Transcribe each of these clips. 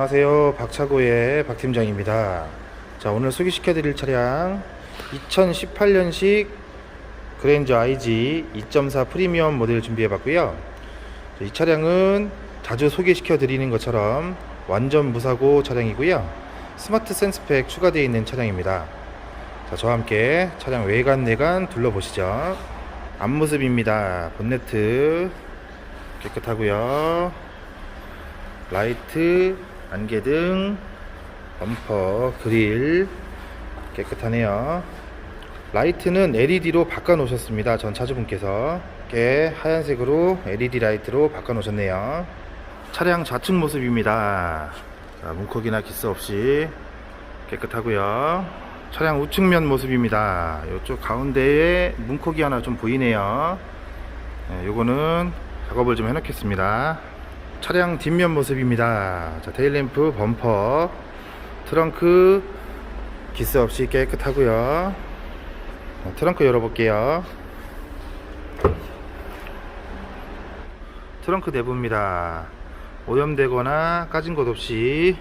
안녕하세요. 박차고의 박팀장입니다. 자, 오늘 소개시켜 드릴 차량 2018년식 그랜저 IG 2.4 프리미엄 모델 준비해 봤고요. 이 차량은 자주 소개시켜 드리는 것처럼 완전 무사고 차량이고요. 스마트 센스팩 추가되어 있는 차량입니다. 자, 저와 함께 차량 외관 내관 둘러보시죠. 앞모습입니다. 본네트 깨끗하고요. 라이트, 안개등, 범퍼, 그릴 깨끗하네요. 라이트는 LED로 바꿔 놓으셨습니다. 전 차주분께서 이렇게 하얀색으로 LED 라이트로 바꿔 놓으셨네요. 차량 좌측 모습입니다. 자, 문콕이나 기스 없이 깨끗하고요. 차량 우측면 모습입니다. 이쪽 가운데에 문콕이 하나 좀 보이네요. 네, 요거는 작업을 좀 해 놓겠습니다. 차량 뒷면 모습입니다. 자, 테일램프, 범퍼, 트렁크 기스 없이 깨끗하고요. 자, 트렁크 열어볼게요. 트렁크 내부입니다. 오염되거나 까진 것 없이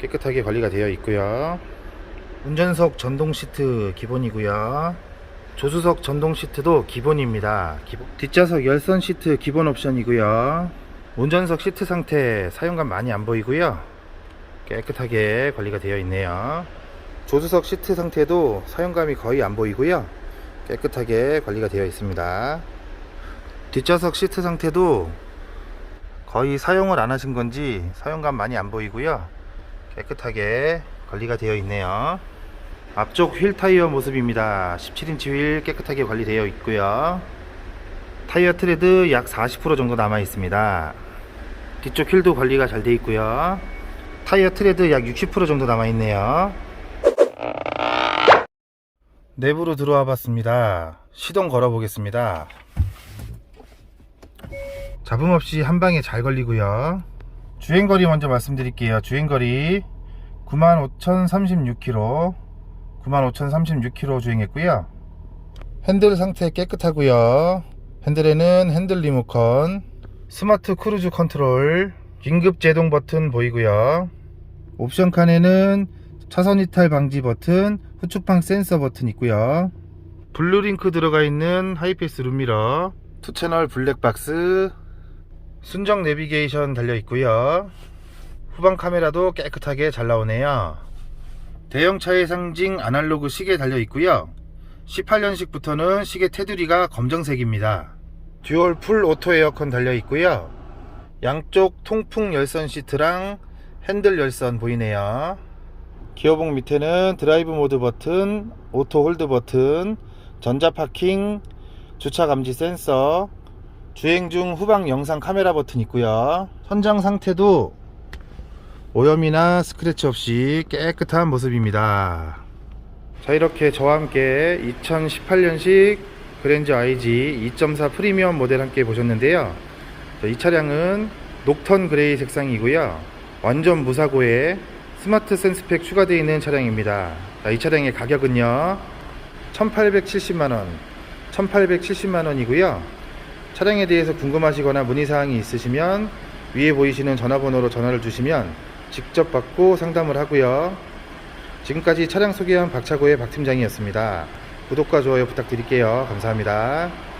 깨끗하게 관리가 되어 있고요. 운전석 전동 시트 기본이고요. 조수석 전동 시트도 기본입니다. 기본- 뒷좌석 열선 시트 기본 옵션이고요. 운전석 시트 상태 사용감 많이 안 보이고요. 깨끗하게 관리가 되어 있네요. 조수석 시트 상태도 사용감이 거의 안 보이고요. 깨끗하게 관리가 되어 있습니다. 뒷좌석 시트 상태도 거의 사용을 안 하신 건지 사용감 많이 안 보이고요. 깨끗하게 관리가 되어 있네요. 앞쪽 휠 타이어 모습입니다. 17인치 휠 깨끗하게 관리되어 있고요. 타이어 트레드 약 40% 정도 남아 있습니다. 뒤쪽 휠도 관리가 잘 되어 있고요. 타이어 트레드 약 60% 정도 남아 있네요. 내부로 들어와 봤습니다. 시동 걸어 보겠습니다. 잡음 없이 한 방에 잘 걸리고요. 주행거리 먼저 말씀드릴게요. 주행거리 95,036km, 95,036km 주행했고요. 핸들 상태 깨끗하고요. 핸들에는 핸들 리모컨, 스마트 크루즈 컨트롤, 긴급 제동 버튼 보이고요. 옵션 칸에는 차선 이탈 방지 버튼, 후측방 센서 버튼 있고요. 블루링크 들어가 있는 하이패스 룸미러, 투 채널 블랙박스, 순정 내비게이션 달려 있고요. 후방 카메라도 깨끗하게 잘 나오네요. 대형차의 상징 아날로그 시계 달려 있고요. 18년식부터는 시계 테두리가 검정색입니다. 듀얼 풀 오토 에어컨 달려 있고요. 양쪽 통풍 열선 시트랑 핸들 열선 보이네요. 기어봉 밑에는 드라이브 모드 버튼, 오토 홀드 버튼, 전자 파킹, 주차 감지 센서, 주행 중 후방 영상 카메라 버튼 있고요. 천장 상태도 오염이나 스크래치 없이 깨끗한 모습입니다. 자 이렇게 저와 함께 2018년식 그랜저 IG 2.4 프리미엄 모델 함께 보셨는데요. 자, 이 차량은 녹턴 그레이 색상이고요. 완전 무사고에 스마트 센스팩 추가되어 있는 차량입니다. 자, 이 차량의 가격은요. 1870만원, 1870만원이고요. 차량에 대해서 궁금하시거나 문의사항이 있으시면 위에 보이시는 전화번호로 전화를 주시면 직접 받고 상담을 하고요. 지금까지 차량 소개한 박차고의 박팀장이었습니다. 구독과 좋아요 부탁드릴게요. 감사합니다.